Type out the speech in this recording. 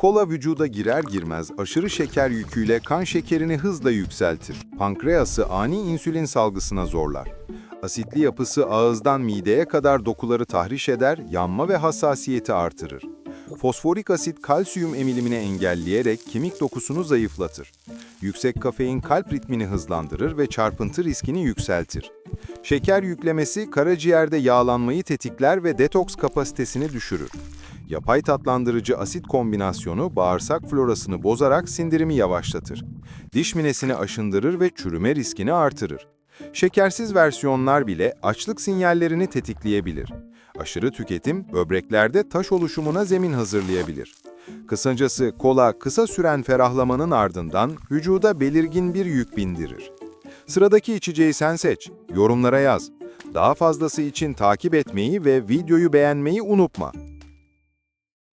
Kola vücuda girer girmez aşırı şeker yüküyle kan şekerini hızla yükseltir. Pankreası ani insülin salgısına zorlar. Asitli yapısı ağızdan mideye kadar dokuları tahriş eder, yanma ve hassasiyeti artırır. Fosforik asit kalsiyum emilimini engelleyerek kemik dokusunu zayıflatır. Yüksek kafein kalp ritmini hızlandırır ve çarpıntı riskini yükseltir. Şeker yüklemesi karaciğerde yağlanmayı tetikler ve detoks kapasitesini düşürür. Yapay tatlandırıcı asit kombinasyonu bağırsak florasını bozarak sindirimi yavaşlatır. Diş minesini aşındırır ve çürüme riskini artırır. Şekersiz versiyonlar bile açlık sinyallerini tetikleyebilir. Aşırı tüketim böbreklerde taş oluşumuna zemin hazırlayabilir. Kısacası kola kısa süren ferahlamanın ardından vücuda belirgin bir yük bindirir. Sıradaki içeceği sen seç, yorumlara yaz. Daha fazlası için takip etmeyi ve videoyu beğenmeyi unutma.